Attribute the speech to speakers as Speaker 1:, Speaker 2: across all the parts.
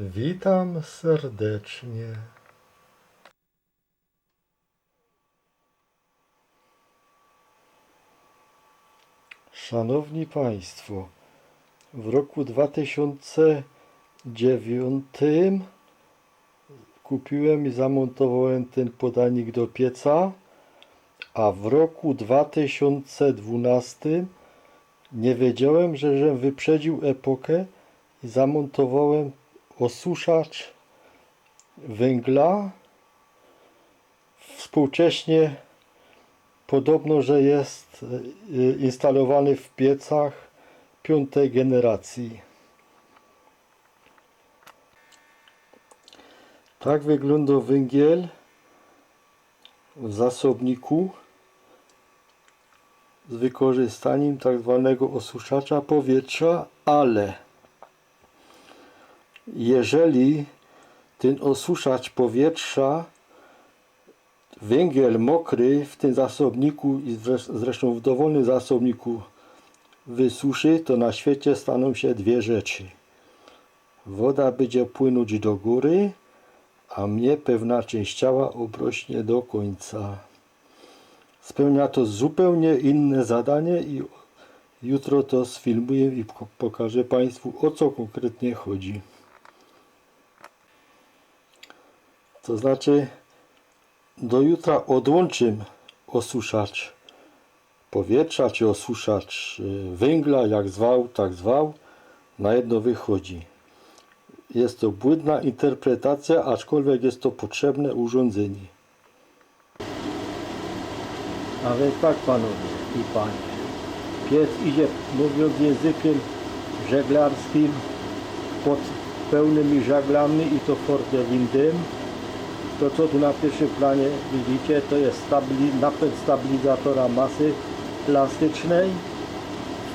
Speaker 1: Witam serdecznie. Szanowni Państwo, w roku 2009 kupiłem i zamontowałem ten podanik do pieca, a w roku 2012 nie wiedziałem, że żem wyprzedził epokę i zamontowałem osuszacz węgla. Współcześnie podobno, że jest y, instalowany w piecach piątej generacji. Tak wygląda węgiel w zasobniku z wykorzystaniem tak zwanego osuszacza powietrza, ale jeżeli ten osuszacz powietrza węgiel mokry w tym zasobniku i zresz- zresztą w dowolnym zasobniku wysuszy, to na świecie staną się dwie rzeczy. Woda będzie płynąć do góry, a mnie pewna część ciała obrośnie do końca. Spełnia to zupełnie inne zadanie i jutro to sfilmuję i pok- pokażę Państwu o co konkretnie chodzi. To znaczy do jutra odłączę osuszacz powietrza czy osuszacz y, węgla, jak zwał, tak zwał, na jedno wychodzi. Jest to błędna interpretacja, aczkolwiek jest to potrzebne urządzenie.
Speaker 2: A więc tak panowie i panie, pies idzie, mówiąc językiem żeglarskim, pod pełnymi żaglami i to forte windem. To co tu na pierwszym planie widzicie, to jest napęd stabilizatora masy elastycznej.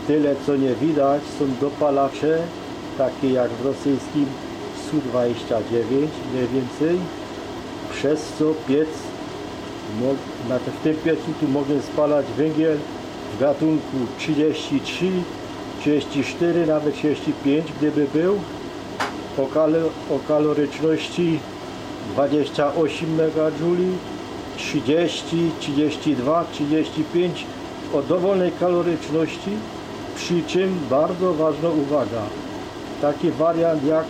Speaker 2: W tyle co nie widać są dopalacze, takie jak w rosyjskim Su-29 mniej więcej, przez co piec na w tym piecu tu mogę spalać węgiel w gatunku 33, 34, nawet 35 gdyby był o, kalo, o kaloryczności 28 MJ, 30, 32, 35 o dowolnej kaloryczności przy czym bardzo ważna uwaga taki wariant jak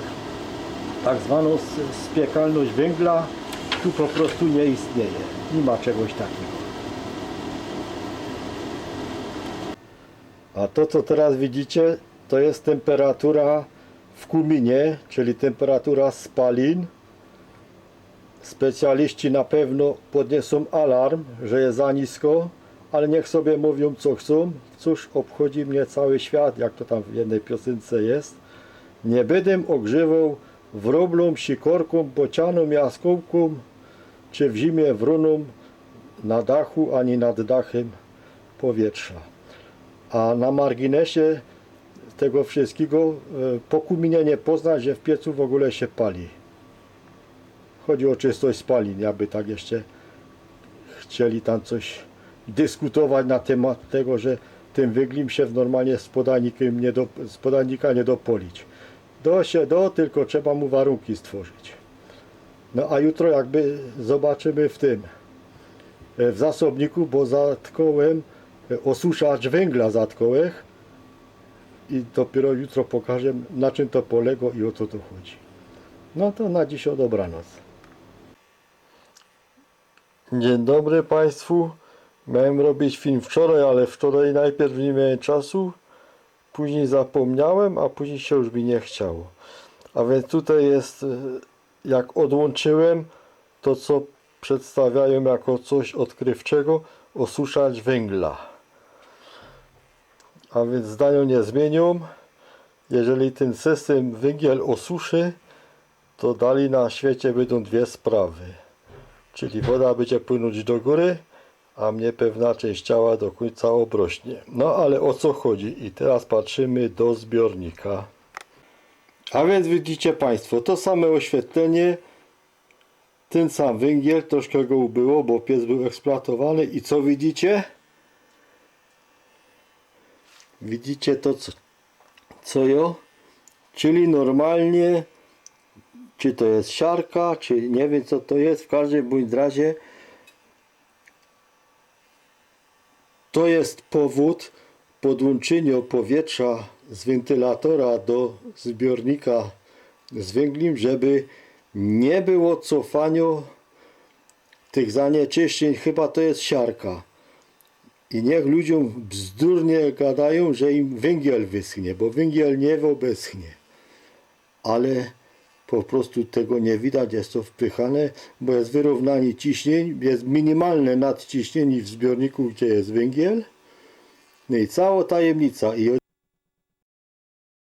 Speaker 2: tak zwaną spiekalność węgla tu po prostu nie istnieje. Nie ma czegoś takiego.
Speaker 1: A to, co teraz widzicie, to jest temperatura w kuminie, czyli temperatura spalin. Specjaliści na pewno podniosą alarm, że jest za nisko, ale niech sobie mówią co chcą. Cóż, obchodzi mnie cały świat, jak to tam w jednej piosence jest. Nie będę ogrzewał wróblą, sikorką, bocianą, jaskółką, czy w zimie wruną na dachu, ani nad dachem powietrza. A na marginesie tego wszystkiego e, po kuminie nie poznać, że w piecu w ogóle się pali. Chodzi o czystość spalin, aby tak jeszcze chcieli tam coś dyskutować na temat tego, że tym wyglim się normalnie z podajnikiem nie do, z podajnika nie dopolić. Do się do, tylko trzeba mu warunki stworzyć. No a jutro jakby zobaczymy w tym, e, w zasobniku, bo zatkałem e, osuszacz węgla zatkałem i dopiero jutro pokażę na czym to polega i o co to chodzi. No to na dziś o dobranoc. Dzień dobry Państwu. Miałem robić film wczoraj, ale wczoraj najpierw nie miałem czasu, później zapomniałem, a później się już mi nie chciało. A więc tutaj jest, e, jak odłączyłem, to co przedstawiają jako coś odkrywczego, osuszacz węgla. A więc zdania nie zmienią. Jeżeli ten system węgiel osuszy, to dalej na świecie będą dwie sprawy. Czyli woda będzie płynąć do góry, a mnie pewna część ciała do końca obrośnie. No ale o co chodzi? I teraz patrzymy do zbiornika. A więc widzicie Państwo, to same oświetlenie, ten sam węgiel, troszkę go ubyło, bo piec był eksploatowany i co widzicie? Widzicie to, co, co jo? Czyli normalnie czy to jest siarka, czy nie wiem co to jest, w każdym bądź razie to jest powód podłączenia powietrza z wentylatora do zbiornika z żeby nie było cofania tych zanieczyszczeń, chyba to jest siarka. I niech ludziom bzdurnie gadają, że im węgiel wyschnie, bo węgiel nie wyschnie. Ale po prostu tego nie widać, jest to wpychane, bo jest wyrównanie ciśnień, jest minimalne nadciśnienie w zbiorniku, gdzie jest węgiel. No i cała tajemnica.